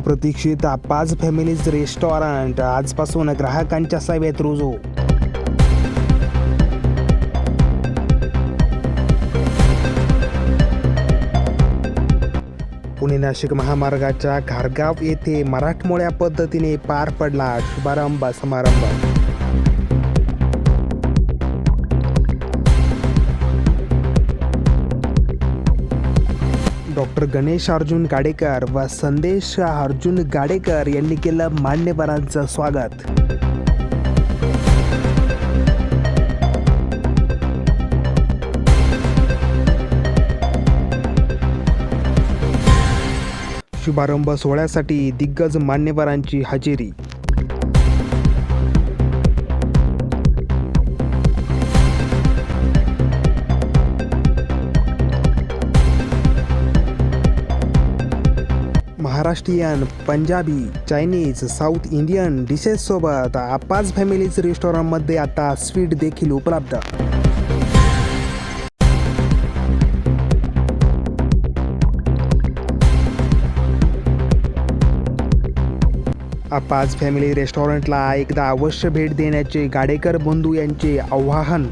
बहुप्रतीक्षित पाच families restaurant आजपासून ग्राहकांच्या सेवेत रुजू. पुणे नाशिक महामार्गाच्या घारगाव येथे मराठमोळ्या पद्धतीने पार पडला शुभारंभ समारंभ. डॉक्टर गणेश अर्जुन गाडेकर व संदेश अर्जुन गाडेकर यांनी केलं मान्यवरांचं स्वागत. शुभारंभ सोहळ्यासाठी दिग्गज मान्यवरांची हजेरी. Maharashtrian Punjabi Chinese South Indian डिशेससोबत आपाच फॅमिलीज रेस्टॉरंटमध्ये आता स्वीट देखील उपलब्ध. आपाच फॅमिली रेस्टॉरंटला एकदा अवश्य भेट देण्याचे गाडेकर बंधू यांचे आव्हान.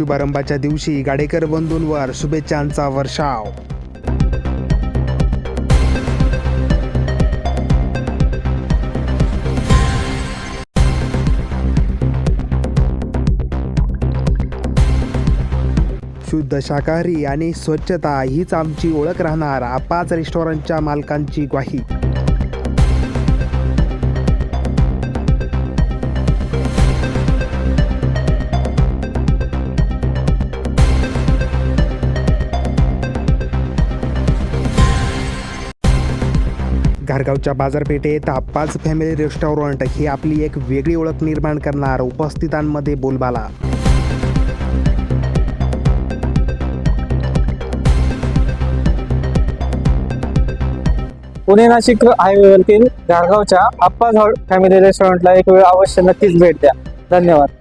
शुभारंभाच्या दिवशी गाडेकर बंधूंवर शुभेच्छांचा वर्षाव. शुद्ध शाकाहारी आणि स्वच्छता हीच आमची ओळख राहणार आपाच रेस्टॉरंटच्या मालकांची ग्वाही. घारगावच्या बाजारपेठेत आप्पाच फॅमिली रेस्टॉरंट ही आपली एक वेगळी ओळख निर्माण करणार उपस्थितांमध्ये बोलबाला. पुणे नाशिक हायवेवरतील गारगावच्या आप्पाज फॅमिली रेस्टॉरंटला एक वेळ अवश्य नक्कीच भेट द्या. धन्यवाद.